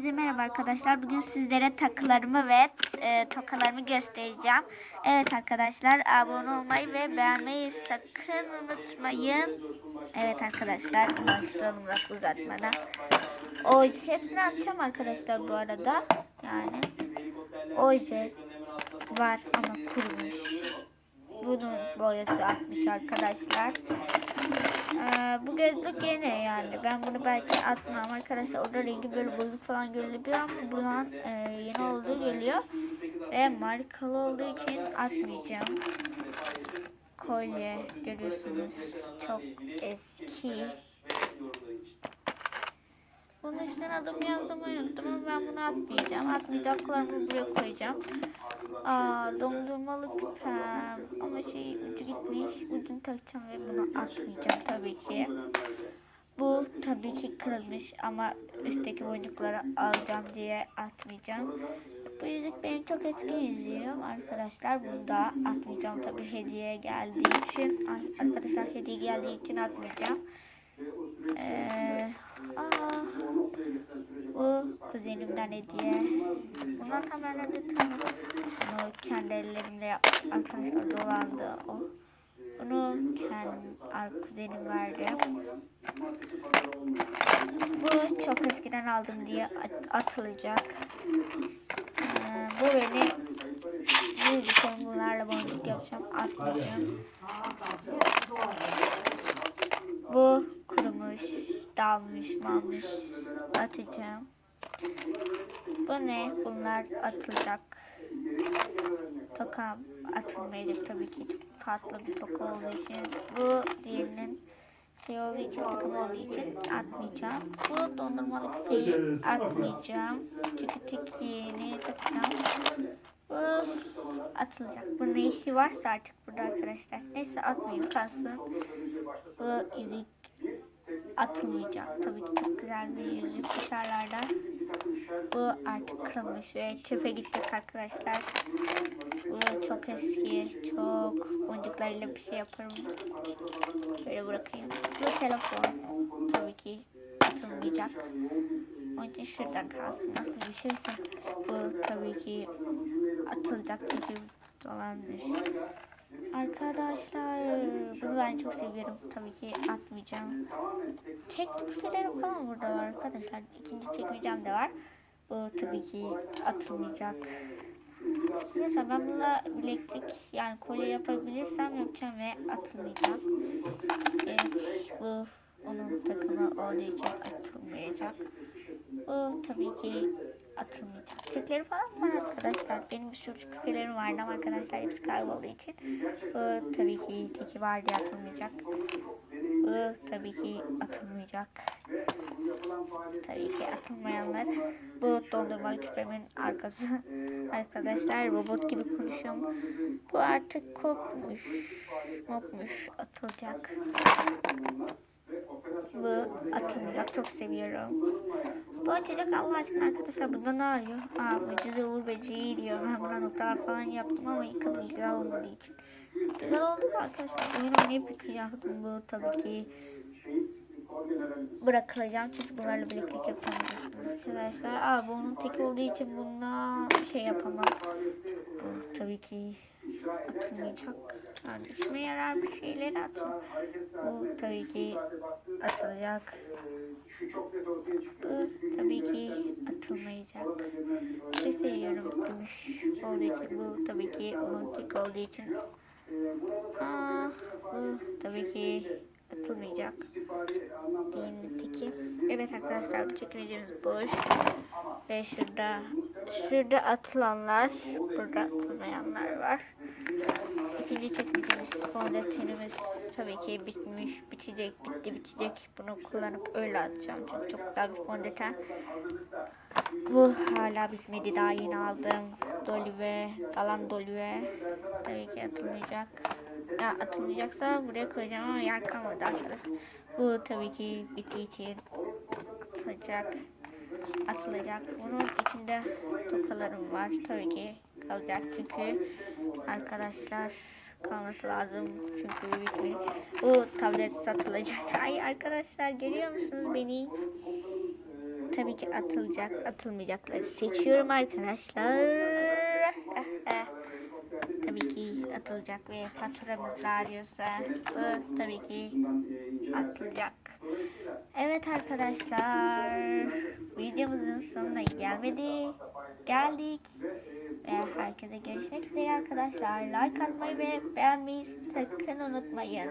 Hepinize merhaba arkadaşlar. Bugün sizlere takılarımı ve e, tokalarımı göstereceğim. Evet arkadaşlar abone olmayı ve beğenmeyi sakın unutmayın. Evet arkadaşlar başlayalım laf uzatmadan. O hepsini atacağım arkadaşlar bu arada. Yani oje var ama kurumuş. Bunun boyası atmış arkadaşlar. Ee, bu gözlük yeni yani. Ben bunu belki atmam arkadaşlar. Orada rengi böyle bozuk falan görülebiliyor ama buradan e, yeni olduğu geliyor. Ve markalı olduğu için atmayacağım. Kolye görüyorsunuz. Çok eski. Bunun üstüne adım yazmayı unuttum ama ben bunu atmayacağım. Atmayacaklarımı buraya koyacağım. Aa, dondurmalı küpem. Ama şey ucu gitmiş. Ucunu takacağım ve bunu atmayacağım tabii ki. Bu tabii ki kırılmış ama üstteki boncukları alacağım diye atmayacağım. Bu yüzük benim çok eski yüzüğüm arkadaşlar. Bunu da atmayacağım tabii hediye geldiği için. Arkadaşlar hediye geldiği için atmayacağım. Ee, aa, bu kuzenimden hediye. Bunlar tamamen tanıdım. Kendi ellerimle yaptım. Arkadaşlar dolandı o. Bunu kendi kuzenim verdi. Bu çok eskiden aldım diye at- atılacak. Ee, bu beni bütün bunlarla boncuk yapacağım. Atmayacağım. Bu kurumuş, dalmış, malmış. Atacağım. Bu ne? Bunlar atılacak. Toka atılmayacak tabii ki. Çok tatlı bir toka olduğu için. Bu diğerinin şey olduğu için, takım olduğu için atmayacağım. Bu dondurmalı küpeyi atmayacağım. Çünkü tek yeni takacağım. Bu atılacak. Bu ne işi varsa artık burada arkadaşlar. Neyse atmayayım kalsın. Bu yüzük atılmayacak. Tabii ki çok güzel bir yüzük dışarılarda. Bu artık kırılmış ve çöpe gidecek arkadaşlar. Bu çok eski, çok boncuklarıyla bir şey yaparım. Böyle bırakayım. Bu telefon tabii ki atılmayacak. Onun için şuradan kalsın. Nasıl bir şeyse bu tabii ki atılacak çünkü dolanmış. Arkadaşlar bunu ben çok seviyorum. Tabii ki atmayacağım. Teknik şeylerim falan burada var arkadaşlar. İkinci çekmeyeceğim de var. Bu tabii ki atılmayacak. Mesela ben bununla bileklik yani kolye yapabilirsem yapacağım ve atılmayacak. Evet bu onun takımı olduğu için atılmayacak. Bu tabii ki atılmayacak. Tekleri falan var arkadaşlar. Benim bir sürü küpelerim vardı ama arkadaşlar hepsi kaybolduğu için. Bu tabii ki teki var diye atılmayacak. Bu tabii ki atılmayacak. Tabii ki atılmayanlar. Bu dondurma küpemin arkası. Arkadaşlar robot gibi konuşuyorum. Bu artık kopmuş. Mopmuş. Atılacak. Bu atılmayacak. Çok seviyorum. Bu açacak Allah aşkına arkadaşlar burada ne arıyor? Aa mucize uğur böceği diyor. Ben buna noktalar falan yaptım ama yıkadım güzel olmadığı için. Güzel oldu mu arkadaşlar? Oyun oynayıp yıkayacaktım bu tabii ki. Bırakılacağım çünkü bunlarla bileklik yapamıyorsunuz arkadaşlar. Aa bu onun tek olduğu için bununla şey yapamam. Bu tabii ki atılmayacak. Yani işime yarar bir şeyleri atın. Bu tabii ki atılacak. Bu tabii ki atılmayacak. Çok seviyorum gümüş olduğu için. Bu tabii ki onun tek olduğu için. Aa, bu tabii ki atılmayacak. Diğerinin teki. Evet arkadaşlar bu çekmecemiz boş. Ve şurada şurada atılanlar, burada atılmayanlar var. İkinci çekmecemiz, fondötenimiz tabii ki bitmiş, bitecek, bitti, bitecek. Bunu kullanıp öyle atacağım çünkü çok güzel bir fondöten. Bu hala bitmedi, daha yeni aldım. Dolive, Galan Dolive. Tabii ki atılmayacak. Ya atılmayacaksa buraya koyacağım ama yer kalmadı arkadaşlar. Bu tabii ki bittiği için atılacak. Atılacak. Bunun içinde tokalarım var. Tabii ki kalacak çünkü arkadaşlar kalması lazım çünkü bitmiş. Bu tablet satılacak. Ay arkadaşlar görüyor musunuz beni? tabii ki atılacak, atılmayacakları seçiyorum arkadaşlar. tabii ki atılacak ve faturamız da arıyorsa bu tabii ki atılacak. Evet arkadaşlar videomuzun sonuna gelmedi. Geldik. Ve herkese görüşmek üzere arkadaşlar. Like atmayı ve beğenmeyi sakın unutmayın.